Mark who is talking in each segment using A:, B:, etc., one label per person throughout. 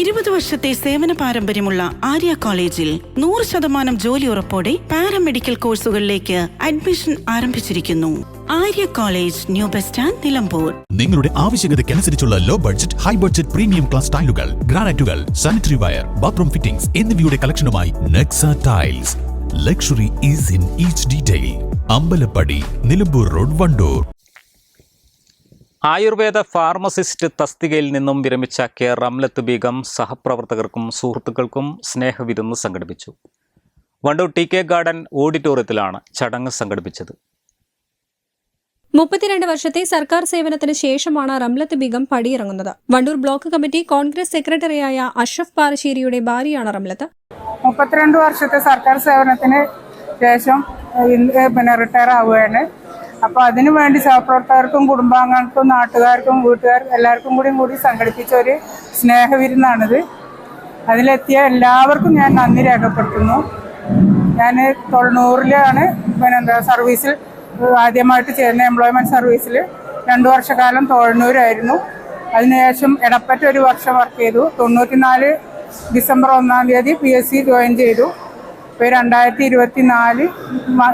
A: ഇരുപത് വർഷത്തെ സേവന പാരമ്പര്യമുള്ള ആര്യ കോളേജിൽ നൂറ് ശതമാനം ജോലി ഉറപ്പോടെ പാരാമെഡിക്കൽ കോഴ്സുകളിലേക്ക് അഡ്മിഷൻ ആരംഭിച്ചിരിക്കുന്നു. Arya college new bus stand Nilambur.
B: നിങ്ങളുടെ ആവശ്യകതയ്ക്കനുസരിച്ചുള്ള low budget high budget premium class ടൈലുകൾ ഗ്രാനൈറ്റുകൾ സാനിറ്ററി വയർ ബാത്റൂം ഫിറ്റിംഗ്സ് എന്നിവയുടെ കളക്ഷനുമായി Nexa tiles luxury is in each detail Ambalappadi Nilambur road Wandoor.
C: Ayurveda pharmacist തസ്തികയിൽ നിന്നും വിരമിച്ച കെ. റംലത്ത് ബീഗം സഹപ്രവർത്തകർക്കും സുഹൃത്തുക്കൾക്കും സ്നേഹവിരുന്ന് സംഘടിപ്പിച്ചു. വണ്ടൂർ ടി കെ ഗാർഡൻ ഓഡിറ്റോറിയത്തിലാണ് ചടങ്ങ് സംഘടിപ്പിച്ചത്.
D: മുപ്പത്തിരണ്ട് വർഷത്തെ സർക്കാർ സേവനത്തിന് ശേഷമാണ് റംലത്ത് ബീഗം പടിയിറങ്ങുന്നത്. വണ്ടൂർ ബ്ലോക്ക് കമ്മിറ്റി കോൺഗ്രസ് സെക്രട്ടറിയായ അഷ്റഫ് പാറശ്ശേരിയുടെ ഭാര്യയാണ് റംലത്ത്.
E: മുപ്പത്തിരണ്ട് വർഷത്തെ സർക്കാർ സേവനത്തിന് ശേഷം ഇന്ന് പിന്നെ റിട്ടയർ ആവുകയാണ്. അപ്പോൾ അതിനു വേണ്ടി സഹപ്രവർത്തകർക്കും കുടുംബാംഗങ്ങൾക്കും നാട്ടുകാർക്കും വീട്ടുകാർക്കും എല്ലാവർക്കും കൂടി കൂടി സംഘടിപ്പിച്ച ഒരു സ്നേഹവിരുന്നാണിത്. അതിലെത്തിയ എല്ലാവർക്കും ഞാൻ നന്ദി രേഖപ്പെടുത്തുന്നു. ഞാൻ തൊണ്ണൂറിലാണ് പിന്നെ എന്താ സർവീസിൽ ആദ്യമായിട്ട് ചേർന്ന എംപ്ലോയ്മെന്റ് സർവീസിൽ രണ്ടു വർഷക്കാലം തോഴന്നൂരായിരുന്നു. അതിനുശേഷം എടപ്പറ്റ ഒരു വർഷം വർക്ക് ചെയ്തു. തൊണ്ണൂറ്റിനാല് ഡിസംബർ ഒന്നാം തീയതി പി എസ് സി ജോയിൻ ചെയ്തു. ഇപ്പോൾ രണ്ടായിരത്തി ഇരുപത്തി നാല്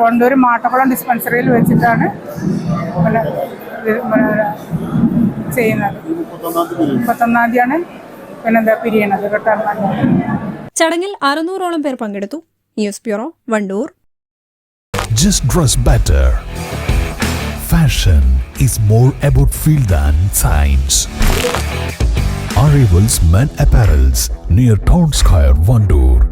E: കൊണ്ടൂർ മാട്ടക്കുളം ഡിസ്പെൻസറിയിൽ വെച്ചിട്ടാണ് ചെയ്യുന്നത് മുപ്പത്തൊന്നാം തീയതിയാണ് പിന്നെന്താ പിരിയണത് റിട്ടയർമെന്റ്
D: ചടങ്ങിൽ അറുന്നൂറോളം പേർ പങ്കെടുത്തു news bureau Wandoor
B: Just dress better. Fashion is more about feel than science. Arrivals Men Apparels near Town Square, Vandoor.